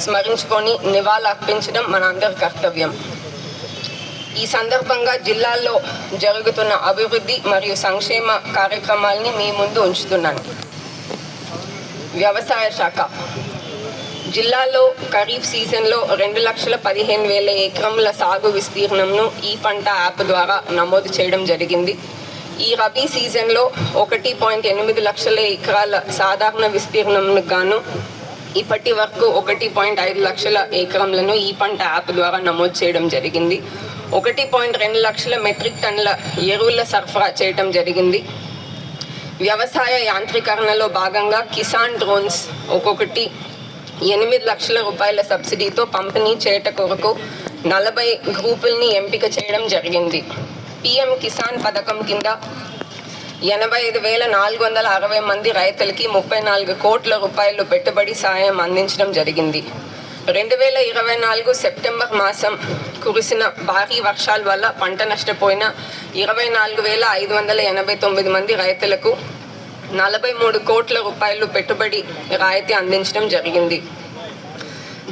స్మరించుకొని నివాళులు అర్పించడం మనందరి కర్తవ్యం. ఈ సందర్భంగా జిల్లాల్లో జరుగుతున్న అభివృద్ధి మరియు సంక్షేమ కార్యక్రమాల్ని మీ ముందు ఉంచుతున్నాను. వ్యవసాయ శాఖ. జిల్లాలో ఖరీఫ్ సీజన్లో రెండు లక్షల పదిహేను వేల ఎకరముల సాగు విస్తీర్ణంను ఈ పంట యాప్ ద్వారా నమోదు చేయడం జరిగింది. ఈ రబీ సీజన్లో ఒకటి పాయింట్ ఎనిమిది లక్షల ఎకరాల సాధారణ విస్తీర్ణంను గాను ఇప్పటి వరకు ఒకటి పాయింట్ ఐదు లక్షల ఎకరంలను ఈ పంట యాప్ ద్వారా నమోదు చేయడం జరిగింది. ఒకటి పాయింట్ రెండు లక్షల మెట్రిక్ టన్నుల ఎరువుల సరఫరా చేయడం జరిగింది. వ్యవసాయ యాంత్రీకరణలో భాగంగా కిసాన్ డ్రోన్స్ ఒక్కొక్కటి ఎనిమిది లక్షల రూపాయల సబ్సిడీతో పంపిణీ చేయట కొరకు నలభై గ్రూపుల్ని ఎంపిక చేయడం జరిగింది. పిఎం కిసాన్ పథకం కింద ఎనభై ఐదు వేల నాలుగు వందల అరవై మంది రైతులకి ముప్పై నాలుగు కోట్ల రూపాయలు పెట్టుబడి సాయం అందించడం జరిగింది. రెండు వేల ఇరవై నాలుగు సెప్టెంబర్ మాసం కురిసిన భారీ వర్షాల వల్ల పంట నష్టపోయిన ఇరవై నాలుగు వేల ఐదు వందల ఎనభై తొమ్మిది మంది రైతులకు నలభై మూడు కోట్ల రూపాయలు పెట్టుబడి రాయితీ అందించడం జరిగింది.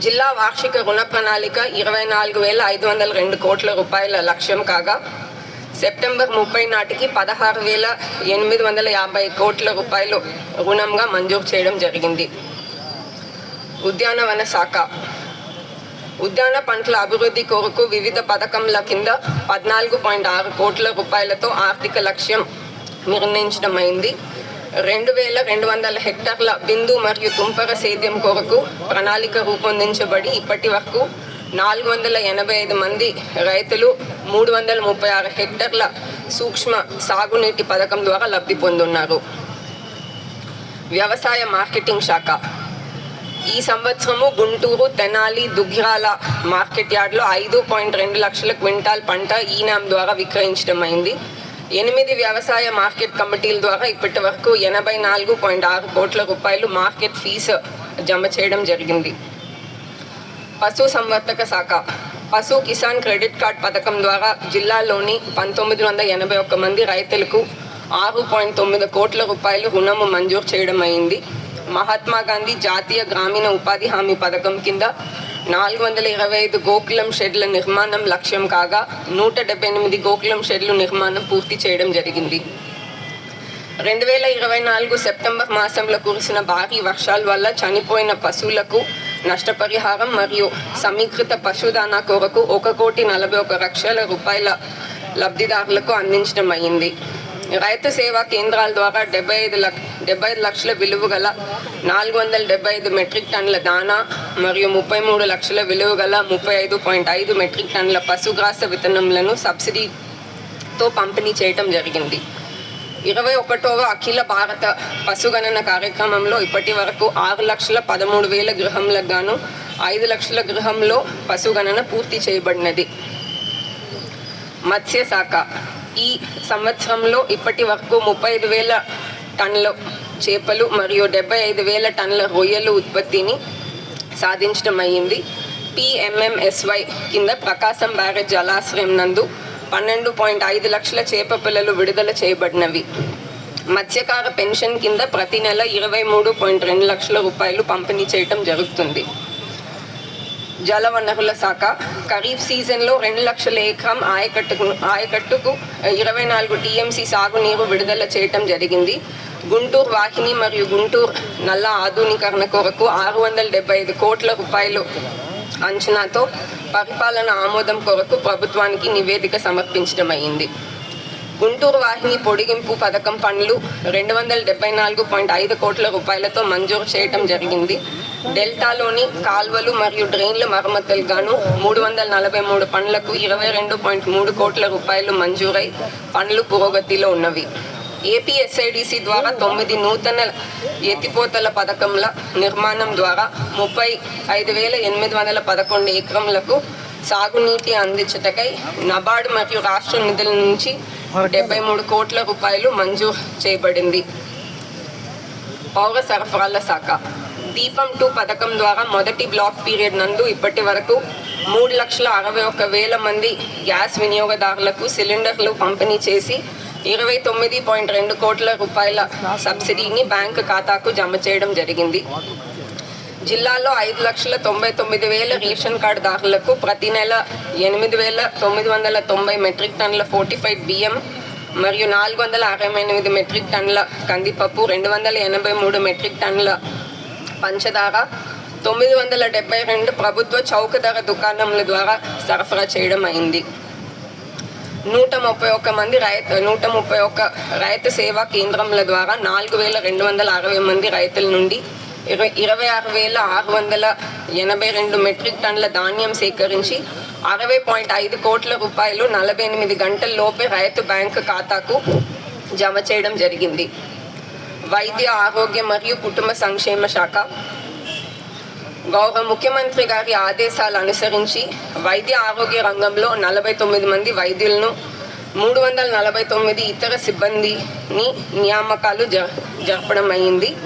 జిల్లా వార్షిక రుణ ప్రణాళిక ఇరవై నాలుగు వేల ఐదు వందల రెండు కోట్ల రూపాయల లక్ష్యం కాగా సెప్టెంబర్ ముప్పై నాటికి పదహారు వేల ఎనిమిది వందల యాభై కోట్ల రూపాయలు రుణంగా మంజూరు చేయడం జరిగింది. ఉద్యానవన శాఖ. ఉద్యాన పంటల అభివృద్ధి కొరకు వివిధ పథకంల కింద పద్నాలుగు పాయింట్ ఆరు కోట్ల రూపాయలతో ఆర్థిక లక్ష్యం నిర్ణయించడం అయింది రెండు వేల రెండు వందల హెక్టార్ల బిందు మరియు తుంపర సేద్యం కొరకు ప్రణాళిక రూపొందించబడి ఇప్పటి వరకు నాలుగు వందల ఎనభై ఐదు మంది రైతులు మూడు వందల ముప్పై ఆరు హెక్టర్ల సూక్ష్మ సాగునీటి పథకం ద్వారా లబ్ధి పొందున్నారు. వ్యవసాయ మార్కెటింగ్ శాఖ. ఈ సంవత్సరము గుంటూరు తెనాలి దుగ్గిరాల మార్కెట్ యార్డ్లో ఐదు పాయింట్ రెండు లక్షల క్వింటాల్ పంట ఈనాం ద్వారా విక్రయించడం అయింది. ఎనిమిది వ్యవసాయ మార్కెట్ కమిటీల ద్వారా ఇప్పటి వరకు ఎనభై నాలుగు పాయింట్ ఆరు కోట్ల రూపాయలు మార్కెట్ ఫీజు జమ చేయడం జరిగింది. పశు సంవర్ధక శాఖ. పశు కిసాన్ క్రెడిట్ కార్డ్ పథకం ద్వారా జిల్లాలోని పంతొమ్మిది వందల ఎనభై ఒక్క మంది రైతులకు ఆరు పాయింట్ తొమ్మిది కోట్ల రూపాయలు రుణము మంజూరు చేయడం అయింది. మహాత్మా గాంధీ జాతీయ గ్రామీణ ఉపాధి హామీ పథకం కింద నాలుగు వందల ఇరవై ఐదు గోకులం షెడ్ల నిర్మాణం లక్ష్యం కాగా నూట డెబ్బై ఎనిమిది గోకులం షెడ్లు నిర్మాణం పూర్తి చేయడం జరిగింది. రెండు వేల ఇరవై నాలుగు సెప్టెంబర్ మాసంలో కురిసిన భారీ వర్షాల వల్ల చనిపోయిన పశువులకు నష్టపరిహారం మరియు సమీకృత పశుదానా కొరకు ఒక కోటి నలభై ఒక లక్షల రూపాయల లబ్ధిదారులకు అందించడం అయింది రైతు సేవా కేంద్రాల ద్వారా డెబ్బై ఐదు లక్ష డెబ్బై ఐదు లక్షల విలువ గల నాలుగు వందల డెబ్బై ఐదు మెట్రిక్ టన్నుల దానా మరియు ముప్పై మూడు లక్షల విలువ గల ముప్పై ఐదు పాయింట్ ఐదు మెట్రిక్ టన్నుల పశుగ్రాస విత్తనములను సబ్సిడీతో పంపిణీ చేయటం జరిగింది. ఇరవై ఒకటవ అఖిల భారత పశుగణన కార్యక్రమంలో ఇప్పటి వరకు ఆరు లక్షల పదమూడు వేల గృహంలకు గాను ఐదు లక్షల గృహంలో పశుగణన పూర్తి చేయబడినది. మత్స్య శాఖ. ఈ సంవత్సరంలో ఇప్పటి వరకు ముప్పై ఐదు వేల టన్నుల చేపలు మరియు డెబ్బై ఐదు వేల టన్నుల రొయ్యలు ఉత్పత్తిని సాధించడం అయ్యింది పిఎంఎంఎస్వై కింద ప్రకాశం బ్యారేజ్ జలాశ్రయం నందు పన్నెండు పాయింట్ ఐదు లక్షల చేప పిల్లలు విడుదల చేయబడినవి. మత్స్యకార పెన్షన్ కింద ప్రతి నెల ఇరవై మూడు పాయింట్ రెండు లక్షల రూపాయలు పంపిణీ చేయటం జరుగుతుంది. జలవనరుల శాఖ ఖరీఫ్ సీజన్లో రెండు లక్షల ఎకరం ఆయకట్టుకు ఆయకట్టుకు ఇరవై నాలుగు టీఎంసీ సాగునీరు విడుదల చేయటం జరిగింది. గుంటూరు వాహిని మరియు గుంటూరు నల్ల ఆధునీకరణ కొరకు ఆరు వందల డెబ్బై ఐదు కోట్ల రూపాయలు అంచనాతో పరిపాలన ఆమోదం కొరకు ప్రభుత్వానికి నివేదిక సమర్పించడం అయింది గుంటూరు వాహిని పొడిగింపు పథకం పనులు రెండు వందల డెబ్బై నాలుగు పాయింట్ ఐదు కోట్ల రూపాయలతో మంజూరు చేయటం జరిగింది. డెల్టాలోని కాల్వలు మరియు డ్రైన్ల మరమ్మతులు గాను మూడు వందల నలభై మూడు పనులకు ఇరవై రెండు పాయింట్ మూడు కోట్ల రూపాయలు మంజూరై పనులు పురోగతిలో ఉన్నవి. ఏపీఎస్ఐడిసి ద్వారా తొమ్మిది నూతన ఎత్తిపోతల పథకంల నిర్మాణం ద్వారా ముప్పై ఐదు వేల ఎనిమిది వందల పదకొండు ఎకరంలకు సాగునీటి అందించటకై నబార్డు మరియు రాష్ట్ర నిధుల నుంచి డెబ్బై మూడు కోట్ల రూపాయలు మంజూరు చేయబడింది. పౌర సరఫరాల శాఖ. దీపం టూ పథకం ద్వారా మొదటి బ్లాక్ పీరియడ్ నందు ఇప్పటి వరకు మూడు లక్షల అరవై ఒక్క వేల మంది గ్యాస్ వినియోగదారులకు సిలిండర్లు పంపిణీ చేసి ఇరవై తొమ్మిది పాయింట్ రెండు కోట్ల రూపాయల సబ్సిడీని బ్యాంకు ఖాతాకు జమ చేయడం జరిగింది. జిల్లాలో ఐదు లక్షల తొంభై తొమ్మిది వేల రేషన్ కార్డు దారులకు ప్రతి నెల ఎనిమిది వేల తొమ్మిది వందల తొంభై మెట్రిక్ టన్నుల ఫోర్టిఫైడ్ బియ్యం మరియు నాలుగు వందల అరవై ఎనిమిది మెట్రిక్ టన్నుల కందిపప్పు రెండు వందల ఎనభై మూడు మెట్రిక్ టన్నుల పంచదార తొమ్మిది వందల డెబ్బై రెండు ప్రభుత్వ చౌక ధర దుకాణముల ద్వారా సరఫరా చేయడం అయింది. నూట ముప్పై ఒక్క మంది రైతు నూట ముప్పై ఒక్క రైతు సేవా కేంద్రముల ద్వారా నాలుగు వేల రెండు వందల అరవై మంది రైతుల నుండి ఇరవై ఇరవై ఆరు వేల ఆరు వందల ఎనభై రెండు మెట్రిక్ టన్నుల ధాన్యం సేకరించి అరవై పాయింట్ ఐదు కోట్ల రూపాయలు నలభై ఎనిమిది గంటల లోపే రైతు బ్యాంకు ఖాతాకు జమ చేయడం జరిగింది. వైద్య ఆరోగ్య మరియు కుటుంబ సంక్షేమ శాఖ గౌరవ ముఖ్యమంత్రి గారి ఆదేశాలు అనుసరించి వైద్య ఆరోగ్య రంగంలో నలభై తొమ్మిది మంది వైద్యులను మూడు వందల నలభై తొమ్మిది ఇతర సిబ్బందిని నియామకాలు జ జరపడం అయింది.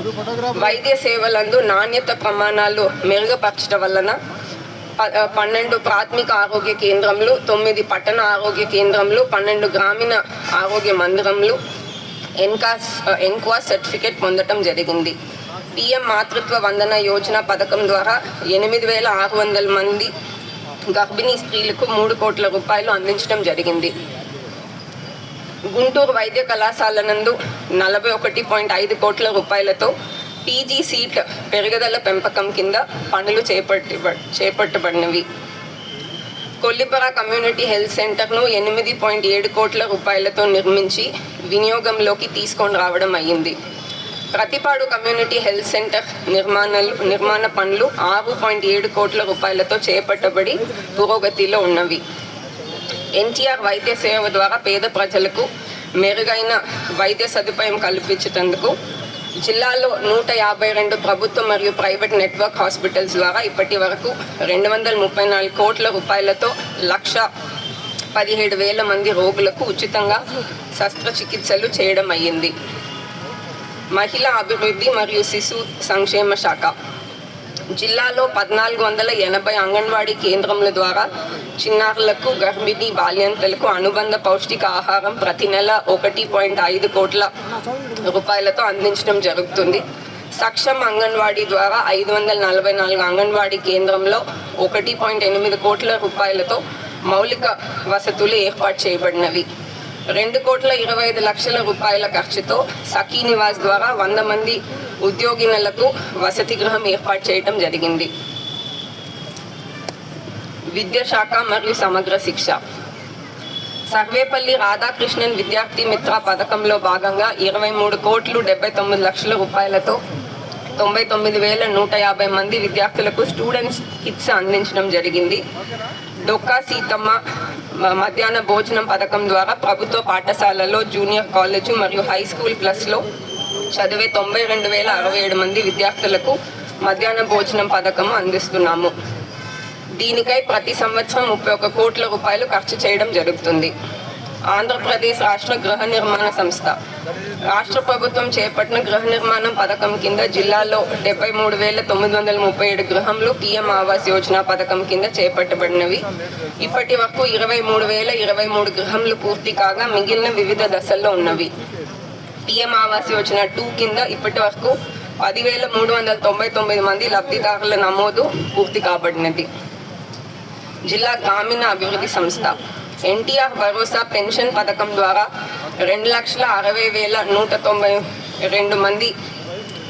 వైద్య సేవలందు నాణ్యత ప్రమాణాలు మెరుగుపరచడం వలన ప- పన్నెండు ప్రాథమిక ఆరోగ్య కేంద్రములు తొమ్మిది పట్టణ ఆరోగ్య కేంద్రములు పన్నెండు గ్రామీణ ఆరోగ్య మందిరములు ఎన్కాస్ ఎన్క్వా సర్టిఫికేట్ పొందటం జరిగింది. పిఎం మాతృత్వ వందన యోజన పథకం ద్వారా ఎనిమిది వేల ఆరు వందల మంది గర్భిణీ స్త్రీలకు మూడు కోట్ల రూపాయలు అందించడం జరిగింది. గుంటూరు వైద్య కళాశాల నందు నలభై ఒకటి పాయింట్ ఐదు కోట్ల రూపాయలతో పీజీ సీట్ పెరుగుదల పెంపకం కింద పనులు చేపట్టి చేపట్టబడినవి. కొల్లిపర కమ్యూనిటీ హెల్త్ సెంటర్ను ఎనిమిది పాయింట్ ఏడు కోట్ల రూపాయలతో నిర్మించి వినియోగంలోకి తీసుకొని రావడం అయ్యింది. ప్రతిపాడు కమ్యూనిటీ హెల్త్ సెంటర్ నిర్మాణాలు నిర్మాణ పనులు ఆరు పాయింట్ ఏడు కోట్ల రూపాయలతో చేపట్టబడి పురోగతిలో ఉన్నవి. ఎన్టీఆర్ వైద్య సేవ ద్వారా పేద ప్రజలకు మెరుగైన వైద్య సదుపాయం కల్పించేందుకు జిల్లాలో నూట యాభై రెండు ప్రభుత్వ మరియు ప్రైవేట్ నెట్వర్క్ హాస్పిటల్స్ ద్వారా ఇప్పటి వరకు రెండు వందల ముప్పై నాలుగు కోట్ల రూపాయలతో లక్ష పదిహేడు వేల మంది రోగులకు ఉచితంగా శస్త్రచికిత్సలు చేయడం అయ్యింది. మహిళా అభివృద్ధి మరియు శిశు సంక్షేమ శాఖ. జిల్లాలో పద్నాలుగు వందల ఎనభై అంగన్వాడీ కేంద్రముల ద్వారా చిన్నారులకు గర్భిణీ బాల్యంతలకు అనుబంధ పౌష్టిక ఆహారం ప్రతి నెల ఒకటి పాయింట్ ఐదు కోట్ల రూపాయలతో అందించడం జరుగుతుంది. సక్షం అంగన్వాడీ ద్వారా ఐదు వందల నలభై నాలుగు అంగన్వాడీ కేంద్రంలో ఒకటి పాయింట్ ఎనిమిది కోట్ల రూపాయలతో మౌలిక వసతులు ఏర్పాటు చేయబడినవి. రెండు కోట్ల ఇరవై ఐదు లక్షల రూపాయల ఖర్చుతో సఖీ నివాస్ ద్వారా వంద మంది ఉద్యోగినులకు వసతి గృహం ఏర్పాటు చేయడం జరిగింది. విద్యాశాఖ మరియు సమగ్ర శిక్ష. సర్వేపల్లి రాధాకృష్ణన్ విద్యార్థి మిత్ర పథకంలో భాగంగా ఇరవై మూడు కోట్లు డెబ్బై తొమ్మిది లక్షల రూపాయలతో తొంభై తొమ్మిది వేల నూట యాభై మంది విద్యార్థులకు స్టూడెంట్స్ కిట్స్ అందించడం జరిగింది. డొక్కా సీతమ్మ మధ్యాహ్న భోజనం పథకం ద్వారా ప్రభుత్వ పాఠశాలలో జూనియర్ కాలేజ్ మరియు హై స్కూల్ ప్లస్లో చదివే తొంభై రెండు వేల అరవై ఏడు మంది విద్యార్థులకు మధ్యాహ్న భోజనం పథకం అందిస్తున్నాము. దీనికై ప్రతి సంవత్సరం ముప్పై ఒక కోట్ల రూపాయలు ఖర్చు చేయడం జరుగుతుంది. ఆంధ్రప్రదేశ్ రాష్ట్ర గృహ నిర్మాణ సంస్థ. రాష్ట్ర ప్రభుత్వం చేపట్టిన గృహ నిర్మాణం పథకం కింద జిల్లాలో డెబ్బై మూడు వేల తొమ్మిది వందల ముప్పై ఏడు గృహంలు పిఎం ఆవాస్ యోజన పథకం కింద చేపట్టబడినవి. ఇప్పటి వరకు ఇరవై మూడు వేల ఇరవై మూడు గృహంలు పూర్తి కాగా మిగిలిన వివిధ దశల్లో ఉన్నవి. పిఎం ఆవాస్ యోజన టూ కింద ఇప్పటి వరకు పదివేల మూడు వందల తొంభై తొమ్మిది మంది లబ్ధిదారుల నమోదు పూర్తి కాబడినది. జిల్లా గ్రామీణ అభివృద్ధి సంస్థ. ఎన్టీఆర్ భరోసా పెన్షన్ పథకం ద్వారా రెండు లక్షల అరవై వేల నూట తొంభై రెండు మంది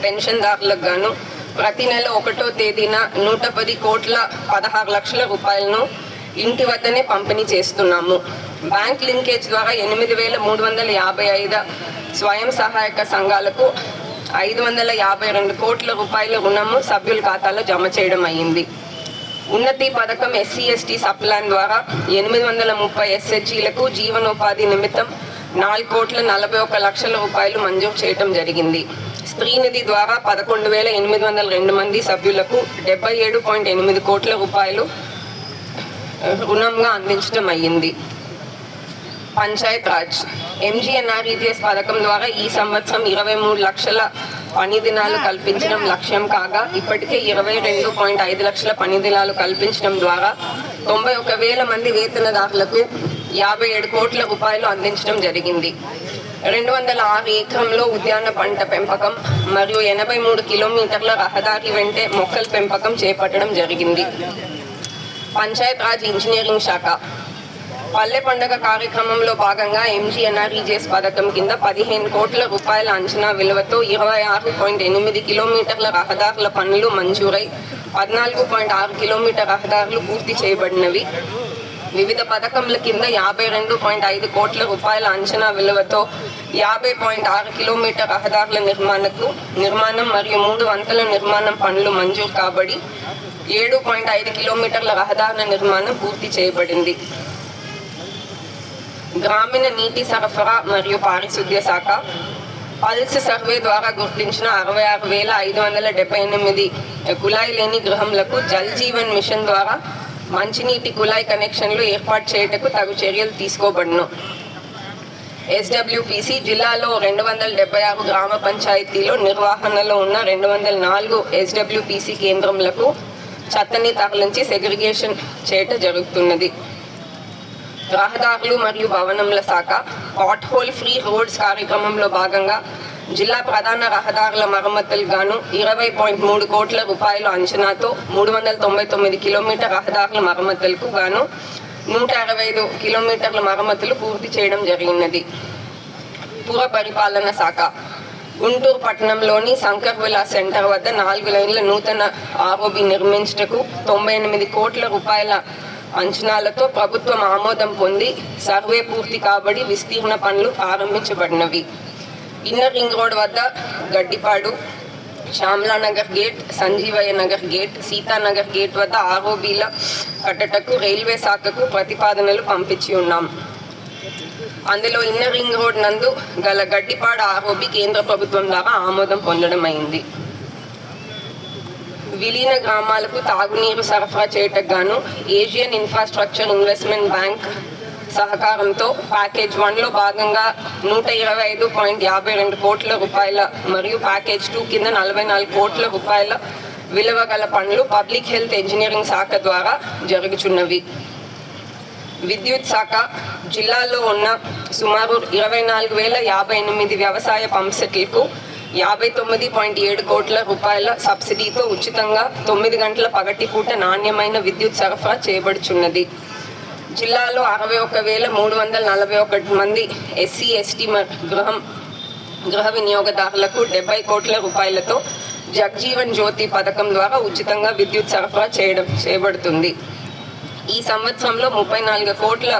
పెన్షన్దారులకు గాను ప్రతి నెల ఒకటో తేదీన నూట పది కోట్ల పదహారు లక్షల రూపాయలను ఇంటి వద్దనే పంపిణీ చేస్తున్నాము. బ్యాంక్ లింకేజ్ ద్వారా ఎనిమిది వేల మూడు వందల యాభై ఐదు స్వయం సహాయక సంఘాలకు ఐదు వందల యాభై రెండు కోట్ల రూపాయల రుణము సభ్యుల ఖాతాలో జమ చేయడం అయ్యింది. ఉన్నతి పథకం ఎస్సీ ఎస్టీ సప్లాన్ ద్వారా ఎనిమిది వందల ముప్పై ఎస్హెచ్ఈలకు జీవనోపాధి నిమిత్తం నాలుగు కోట్ల నలభై ఒక్క లక్షల రూపాయలు మంజూరు చేయటం జరిగింది. స్త్రీనిధి ద్వారా పదకొండు వేల ఎనిమిది వందల రెండు మంది సభ్యులకు డెబ్బై ఏడు పాయింట్ ఎనిమిది కోట్ల రూపాయలు రుణంగా అందించడం అయ్యింది. పంచాయత్ రాజ్. ఎంజీఎన్ఆర్ఈజీఎస్ పథకం ద్వారా ఈ సంవత్సరం ఇరవై మూడు లక్షల పని దినాలు కల్పించడం లక్ష్యం కాగా ఇప్పటికే ఇరవై రెండు పాయింట్ ఐదు లక్షల పని దినాలు కల్పించడం ద్వారా తొంభై ఒక వేల మంది వేతనదారులకు యాభై ఏడు కోట్ల రూపాయలు అందించడం జరిగింది. రెండు వందల ఆరు ఎకరంలో ఉద్యాన పంట పెంపకం మరియు ఎనభై మూడు కిలోమీటర్ల రహదారి వెంటే మొక్కల పెంపకం చేపట్టడం జరిగింది. పంచాయత్ రాజ్ ఇంజనీరింగ్ శాఖ. పల్లె పండుగ కార్యక్రమంలో భాగంగా ఎంజీఎన్ఆర్ఈజేఎస్ పథకం కింద పదిహేను కోట్ల రూపాయల అంచనా విలువతో ఇరవై ఆరు పాయింట్ ఎనిమిది కిలోమీటర్ల రహదారుల పనులు మంజూరై పద్నాలుగు పాయింట్ ఆరు కిలోమీటర్ రహదారులు పూర్తి చేయబడినవి. వివిధ పథకముల కింద యాభై రెండు పాయింట్ ఐదు కోట్ల రూపాయల అంచనా విలువతో యాభై పాయింట్ ఆరు కిలోమీటర్ రహదారుల నిర్మాణకు నిర్మాణం మరియు మూడు వంతల నిర్మాణం పనులు మంజూరు కాబడి ఏడు పాయింట్ ఐదు కిలోమీటర్ల రహదారుల నిర్మాణం పూర్తి చేయబడింది. గ్రామీణ నీటి సరఫరా మరియు పారిశుద్ధ్య శాఖ పల్స్ సర్వే ద్వారా గుర్తించిన అరవై ఆరు వేల ఐదు వందల డెబ్బై ఎనిమిది కుళాయి లేని గృహములకు జల్ జీవన్ మిషన్ ద్వారా మంచినీటి కుళాయి కనెక్షన్లు ఏర్పాటు చేయుటకు తగు చర్యలు తీసుకోబడును. ఎస్డబ్ల్యూపిసి జిల్లాలో రెండు వందల డెబ్బై ఆరు గ్రామ పంచాయతీలో నిర్వహణలో ఉన్న రెండు వందల నాలుగు ఎస్డబ్ల్యూపిసి కేంద్రములకు చెత్తని తరలించి సెగ్రిగేషన్ చేయట జరుగుతున్నది. రహదారులు మరియు భవనముల శాఖ పాట్ హోల్ ఫ్రీ రోడ్స్ కార్యక్రమంలో భాగంగా జిల్లా ప్రధాన రహదారుల మరమ్మతులు గాను ఇరవై పాయింట్ మూడు కోట్ల రూపాయల అంచనాతో మూడు వందల తొంభై తొమ్మిది కిలోమీటర్ రహదారుల మరమ్మతులకు గాను నూట అరవై ఐదు కిలోమీటర్ల మరమ్మతులు పూర్తి చేయడం జరిగినది. పుర పరిపాలన శాఖ గుంటూరు పట్టణంలోని శంకర్ విలాస్ సెంటర్ వద్ద నాలుగు లైన్ల నూతన ఆరోబి నిర్మించుటకు తొంభై ఎనిమిది కోట్ల రూపాయల అంచనాలతో ప్రభుత్వం ఆమోదం పొంది సర్వే పూర్తి కాబడి విస్తీర్ణ పనులు ప్రారంభించబడినవి. ఇన్నర్ రింగ్ రోడ్ వద్ద Gaddipadu Shyamla Nagar gate Sanjeevaiah Nagar gate Sitanagar gate వద్ద ఆర్ఓబీల కట్టటకు రైల్వే శాఖకు ప్రతిపాదనలు పంపించి ఉన్నాం. అందులో ఇన్నర్ రింగ్ రోడ్ నందు గల గడ్డిపాడు ఆర్ఓబి కేంద్ర ప్రభుత్వం ద్వారా ఆమోదం పొందడం అయింది విలీన గ్రామాలకు తాగునీరు సరఫరా చేయటకు గాను ఏషియన్ ఇన్ఫ్రాస్ట్రక్చర్ ఇన్వెస్ట్మెంట్ బ్యాంక్ సహకారంతో ప్యాకేజ్ వన్లో భాగంగా నూట ఇరవై ఐదు పాయింట్ యాభై రెండు కోట్ల రూపాయల మరియు ప్యాకేజ్ టూ కింద నలభై నాలుగు కోట్ల రూపాయల విలువ గల పనులు పబ్లిక్ హెల్త్ ఇంజనీరింగ్ శాఖ ద్వారా జరుగుచున్నవి. విద్యుత్ శాఖ జిల్లాలో ఉన్న సుమారు ఇరవై నాలుగు వేల యాభై ఎనిమిది వ్యవసాయ పంప్సెట్లకు యాభై తొమ్మిది పాయింట్ ఏడు కోట్ల రూపాయల సబ్సిడీతో ఉచితంగా తొమ్మిది గంటల పగటి పూట నాణ్యమైన విద్యుత్ సరఫరా చేయబడుచున్నది జిల్లాలో అరవై ఒక వేల మూడు వందల నలభై ఒకటి మంది ఎస్సీ ఎస్టీ గృహం గృహ వినియోగదారులకు డెబ్బై కోట్ల రూపాయలతో జగ్జీవన్ జ్యోతి పథకం ద్వారా ఉచితంగా విద్యుత్ సరఫరా చేయడం చేయబడుతుంది ఈ సంవత్సరంలో ముప్పై నాలుగు కోట్ల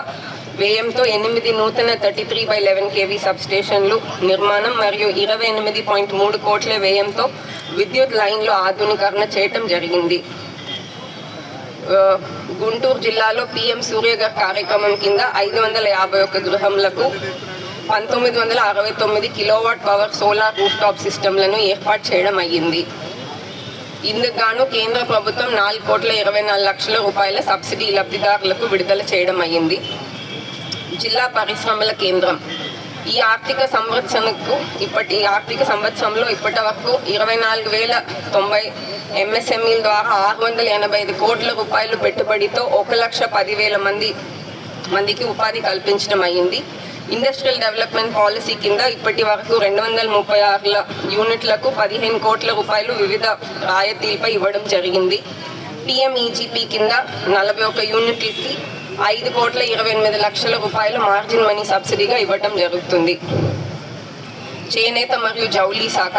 వ్యయంతో ఎనిమిది నూతన thirty three by eleven KV సబ్స్టేషన్లు నిర్మాణం మరియు ఇరవై ఎనిమిది పాయింట్ మూడు కోట్ల వ్యయంతో విద్యుత్ లైన్లు ఆధునీకరణ చేయటం జరిగింది. గుంటూరు జిల్లాలో పిఎం సూర్యగర్ కార్యక్రమం కింద ఐదు వందల యాభై ఒక్క గృహములకు పంతొమ్మిది వందల అరవై తొమ్మిది kilowatt power solar roof top సిస్టమ్లను ఏర్పాటు చేయడం అయ్యింది. ఇందుకు కేంద్ర ప్రభుత్వం నాలుగు కోట్ల ఇరవై నాలుగు లక్షల రూపాయల సబ్సిడీ లబ్ధిదారులకు విడుదల చేయడం అయ్యింది. జిల్లా పరిశ్రమల కేంద్రం. ఈ ఆర్థిక సంవత్సరంకు ఇప్పటి ఈ ఆర్థిక సంవత్సరంలో ఇప్పటి వరకు ఇరవై నాలుగు వేల తొంభై ఎంఎస్ఎంఈల ద్వారా ఆరు వందల ఎనభై ఐదు కోట్ల రూపాయలు పెట్టుబడితో ఒక లక్ష పదివేల మంది మందికి ఉపాధి కల్పించడం అయ్యింది ఇండస్ట్రియల్ డెవలప్మెంట్ పాలసీ కింద ఇప్పటి వరకు రెండు వందల ముప్పై ఆరుల యూనిట్లకు పదిహేను కోట్ల రూపాయలు వివిధ రాయితీలపై ఇవ్వడం జరిగింది. పిఎంఈజీపీ కింద నలభై ఒక్క యూనిట్లకి ఐదు కోట్ల ఇరవై ఎనిమిది లక్షల రూపాయలు మార్జిన్ మనీ సబ్సిడీగా ఇవ్వటం జరుగుతుంది. చేనేత మరియు జౌళీ శాఖ.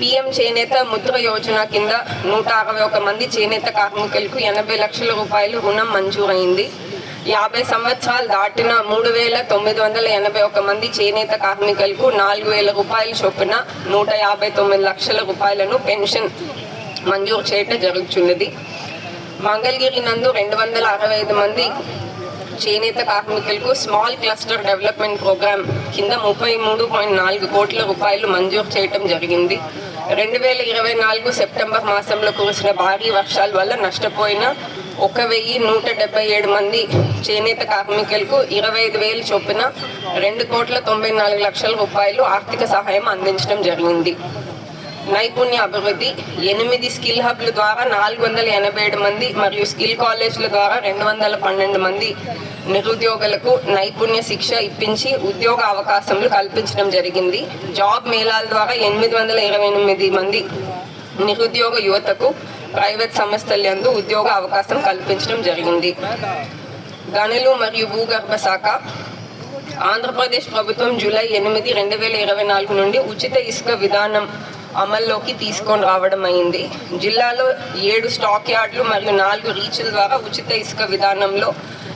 పిఎం చేనేత ముద్ర యోజన కింద నూట అరవై ఒక మంది చేనేత కార్మికులకు ఎనభై లక్షల రూపాయలు రుణం మంజూరైంది. యాభై సంవత్సరాలు దాటిన మూడు వేల తొమ్మిది వందల ఎనభై ఒక మంది చేనేత కార్మికులకు నాలుగు వేల రూపాయల చొప్పున నూట యాభై తొమ్మిది లక్షల రూపాయలను పెన్షన్ మంజూరు చేయటం జరుగుతున్నది. మంగళగిరి నందు రెండు వందల అరవై ఐదు మంది చేనేత కార్మికులకు స్మాల్ క్లస్టర్ డెవలప్మెంట్ ప్రోగ్రామ్ కింద ముప్పై మూడు పాయింట్ నాలుగు కోట్ల రూపాయలు మంజూరు చేయటం జరిగింది. రెండు వేల ఇరవై నాలుగు సెప్టెంబర్ మాసంలో కురిసిన భారీ వర్షాల వల్ల నష్టపోయిన ఒక వెయ్యి నూట డెబ్బై ఏడు మంది చేనేత కార్మికులకు ఇరవై ఐదు వేలు చొప్పున రెండు కోట్ల తొంభై నాలుగు లక్షల రూపాయలు ఆర్థిక సహాయం అందించడం జరిగింది. నైపుణ్య అభివృద్ధి ఎనిమిది స్కిల్ హబ్ల ద్వారా నాలుగు వందల ఎనభై ఏడు మంది మరియు స్కిల్ కాలేజ్ల ద్వారా రెండు వందల పన్నెండు మంది నిరుద్యోగులకు నైపుణ్య శిక్ష ఇప్పించి ఉద్యోగ అవకాశములు కల్పించడం జరిగింది. జాబ్ మేళాల ద్వారా ఎనిమిది వందల ఇరవై ఎనిమిది మంది నిరుద్యోగ యువతకు ప్రైవేట్ సంస్థలందు ఉద్యోగ అవకాశం కల్పించడం జరిగింది. గనులు మరియు భూగర్భ శాఖ. ఆంధ్రప్రదేశ్ ప్రభుత్వం జూలై ఎనిమిది రెండు వేల ఇరవై నాలుగు నుండి ఉచిత ఇసుక విధానం అమల్లోకి తీసుకొని రావడం అయింది. జిల్లాలో ఏడు స్టాక్ యార్డులు మరియు నాలుగు రీచ్ల ద్వారా ఉచిత ఇసుక విధానంలో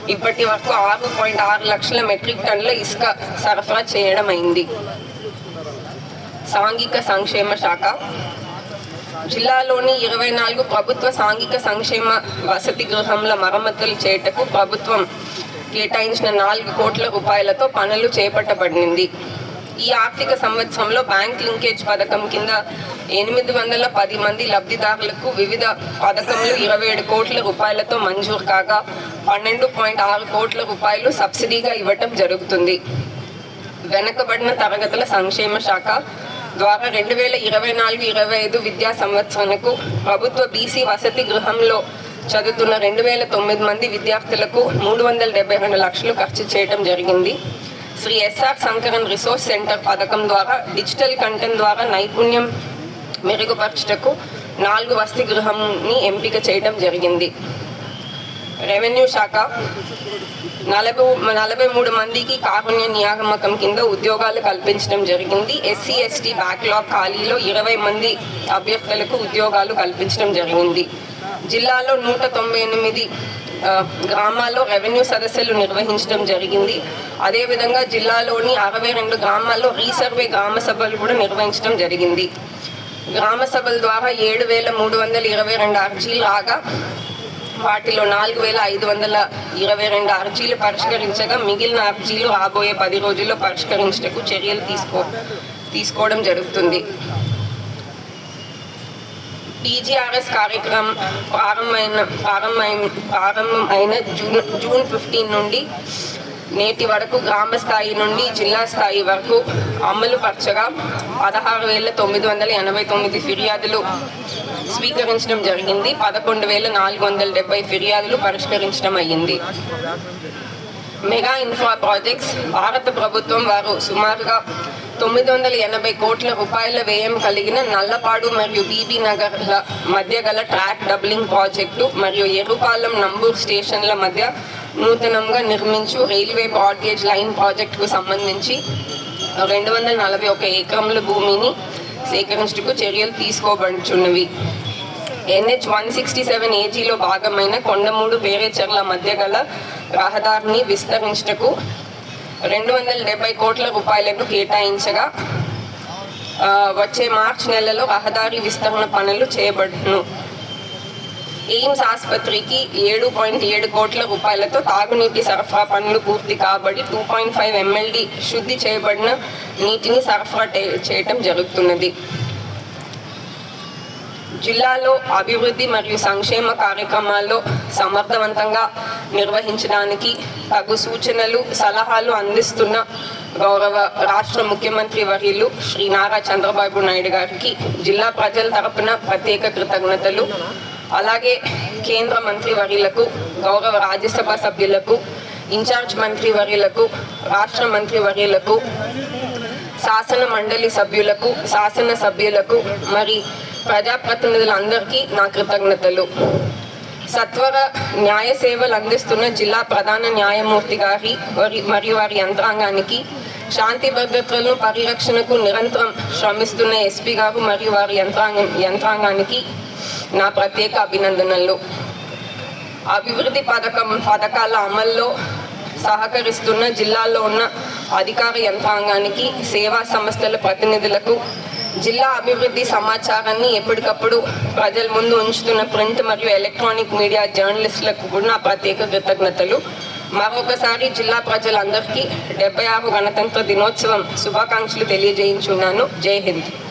ఇప్పటి వరకు ఆరు పాయింట్ ఆరు లక్షల మెట్రిక్ టన్నుల ఇసుక సరఫరా చేయడం అయింది. సాంఘిక సంక్షేమ శాఖ. జిల్లాలోని ఇరవై నాలుగు ప్రభుత్వ సాంఘిక సంక్షేమ వసతి గృహంల మరమ్మతులు చేయుటకు ప్రభుత్వం కేటాయించిన నాలుగు కోట్ల రూపాయలతో పనులు చేపట్టబడింది. ఈ ఆర్థిక సంవత్సరంలో బ్యాంక్ లింకేజ్ పథకం కింద ఎనిమిది వందల పది మంది లబ్ధిదారులకు వివిధ పథకములు ఇరవై ఏడు కోట్ల రూపాయలతో మంజూరు కాగా పన్నెండు పాయింట్ ఆరు కోట్ల రూపాయలు సబ్సిడీగా ఇవ్వటం జరుగుతుంది. వెనుకబడిన తరగతుల సంక్షేమ శాఖ ద్వారా రెండు వేల ఇరవై నాలుగు ఇరవై ఐదు విద్యా సంవత్సరానికి ప్రభుత్వ బీసీ వసతి గృహంలో చదువుతున్న రెండు వేల తొమ్మిది మంది విద్యార్థులకు మూడు వందల డెబ్బై రెండు లక్షలు ఖర్చు చేయడం జరిగింది. Shri S R Sankaran resource centre పథకం ద్వారా డిజిటల్ కంటెంట్ ద్వారా నైపుణ్యం మెరుగుపరచుటకు నాలుగు వసతి గృహంని ఎంపిక చేయడం జరిగింది. రెవెన్యూ శాఖ నలభై నలభై మూడు మందికి కారుణ్య నియామకం కింద ఉద్యోగాలు కల్పించడం జరిగింది. ఎస్సీ ఎస్టీ బ్యాక్లాగ్ ఖాళీలో ఇరవై మంది అభ్యర్థులకు ఉద్యోగాలు కల్పించడం జరిగింది. జిల్లాలో నూట తొంభై ఎనిమిది గ్రామాల్లో రెవెన్యూ సదస్సులు నిర్వహించడం జరిగింది. అదేవిధంగా జిల్లాలోని అరవై రెండు గ్రామాల్లో రీసర్వే గ్రామ సభలు కూడా నిర్వహించడం జరిగింది. గ్రామ సభల ద్వారా ఏడు వేల మూడు వందల ఇరవై రెండు అర్జీలు రాగా వాటిలో నాలుగు వేల ఐదు వందల ఇరవై రెండు అర్జీలు పరిష్కరించగా మిగిలిన అర్జీలు రాబోయే పది రోజుల్లో పరిష్కరించటకు చర్యలు తీసుకో తీసుకోవడం జరుగుతుంది. టీజీఆర్ఎస్ కార్యక్రమం ప్రారంభమైన ప్రారంభమైన ప్రారంభం అయిన జూన్ జూన్ ఫిఫ్టీన్ నుండి నేటి వరకు గ్రామ స్థాయి నుండి జిల్లా స్థాయి వరకు అమలు పరచగా పదహారు వేల తొమ్మిది వందల ఎనభై తొమ్మిది ఫిర్యాదులు స్వీకరించడం జరిగింది. పదకొండు వేల నాలుగు వందల డెబ్బై ఫిర్యాదులు పరిష్కరించడం అయ్యింది. మెగా ఇన్ఫ్రా ప్రాజెక్ట్స్ భారత ప్రభుత్వం వారు సుమారుగా తొమ్మిది వందల ఎనభై కోట్ల రూపాయల వ్యయం కలిగిన నల్లపాడు మరియు బీబీ నగర్ల మధ్య గల ట్రాక్ డబ్లింగ్ ప్రాజెక్టు మరియు ఎరుపాలెం నంబూర్ స్టేషన్ల మధ్య నూతనంగా నిర్మించు రైల్వే బ్రాడ్గేజ్ లైన్ ప్రాజెక్టుకు సంబంధించి రెండు వందల నలభై ఒక ఎకరముల భూమిని సేకరించుటకు చర్యలు తీసుకోబడుచున్నవి. ఎన్హెచ్ వన్ సిక్స్టీ సెవెన్ ఏజీలో భాగమైన కొండమూడు పేరేచర్ల మధ్య గల రహదారిని విస్తరించుటకు రెండు వందల డెబ్బై కోట్ల రూపాయలకు కేటాయించగా వచ్చే మార్చ్ నెలలో రహదారి విస్తరణ పనులు చేయబడును. ఎయిమ్స్ ఆసుపత్రికి ఏడు పాయింట్ ఏడు కోట్ల రూపాయలతో తాగునీటి సరఫరా పనులు పూర్తి కాబడి టూ పాయింట్ ఫైవ్ ఎంఎల్డి శుద్ధి చేయబడిన నీటిని సరఫరా చేయటం జరుగుతున్నది. జిల్లాలో అభివృద్ధి మరియు సంక్షేమ కార్యక్రమాల్లో సమర్థవంతంగా నిర్వహించడానికి తగు సూచనలు సలహాలు అందిస్తున్న గౌరవ రాష్ట్ర ముఖ్యమంత్రి వర్యులు శ్రీ నారా చంద్రబాబు నాయుడు గారికి జిల్లా ప్రజల తరపున ప్రత్యేక కృతజ్ఞతలు. అలాగే కేంద్ర మంత్రి వర్యులకు గౌరవ రాజ్యసభ సభ్యులకు ఇన్ఛార్జ్ మంత్రి వర్యులకు రాష్ట్ర మంత్రి వర్యులకు శాసన మండలి సభ్యులకు శాసన సభ్యులకు మరి ప్రజాప్రతినిధులందరికీ నా కృతజ్ఞతలు. సత్వర న్యాయ సేవలు అందిస్తున్న జిల్లా ప్రధాన న్యాయమూర్తి గారి మరియు వారి యంత్రాంగానికి శాంతి భద్రతలను పరిరక్షణకు నిరంతరం శ్రమిస్తున్న ఎస్పీ గారు మరియు వారి యంత్రాంగం యంత్రాంగానికి నా ప్రత్యేక అభినందనలు. అభివృద్ధి పథకం పథకాల అమల్లో సహకరిస్తున్న జిల్లాలో ఉన్న అధికార యంత్రాంగానికి సేవా సంస్థల ప్రతినిధులకు జిల్లా అభివృద్ధి సమాచారాన్ని ఎప్పటికప్పుడు ప్రజల ముందు ఉంచుతున్న ప్రింట్ మరియు ఎలక్ట్రానిక్ మీడియా జర్నలిస్టులకు కూడా నా ప్రత్యేక కృతజ్ఞతలు. మరొకసారి జిల్లా ప్రజలందరికీ డెబ్బై ఆరు గణతంత్ర దినోత్సవం శుభాకాంక్షలు తెలియజేయించున్నాను. జై హింద్.